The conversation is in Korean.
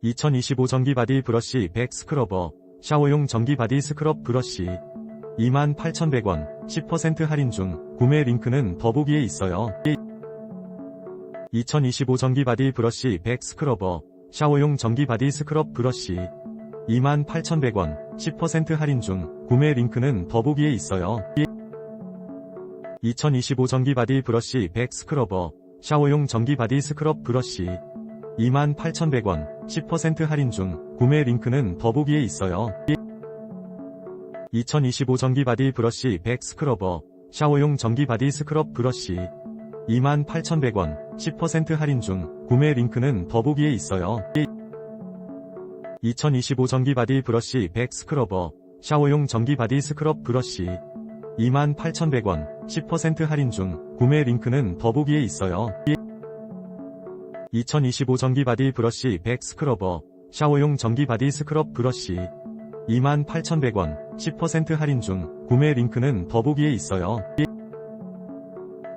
2025 전기 바디 브러쉬 100 스크러버, 샤워용 전기 바디 스크럽 브러쉬 28,100원, 10% 할인 중, 구매 링크는 더보기에 있어요. 2025 전기 바디 브러쉬 100 스크러버, 샤워용 전기 바디 스크럽 브러쉬 28,100원, 10% 할인 중, 구매 링크는 더보기에 있어요. 2025 전기 바디 브러쉬 100 스크러버, 샤워용 전기 바디 스크럽 브러쉬 28,100원, 10% 할인 중, 구매 링크는 더보기에 있어요. 2025 전기 바디 브러쉬 100 스크러버, 샤워용 전기 바디 스크럽 브러쉬 28,100원, 10% 할인 중, 구매 링크는 더보기에 있어요. 2025 전기 바디 브러쉬 100 스크러버, 샤워용 전기 바디 스크럽 브러쉬 28,100원, 10% 할인 중, 구매 링크는 더보기에 있어요. 2025 전기 바디 브러쉬 100 스크러버, 샤워용 전기 바디 스크럽 브러쉬 28,100원, 10% 할인 중, 구매 링크는 더보기에 있어요.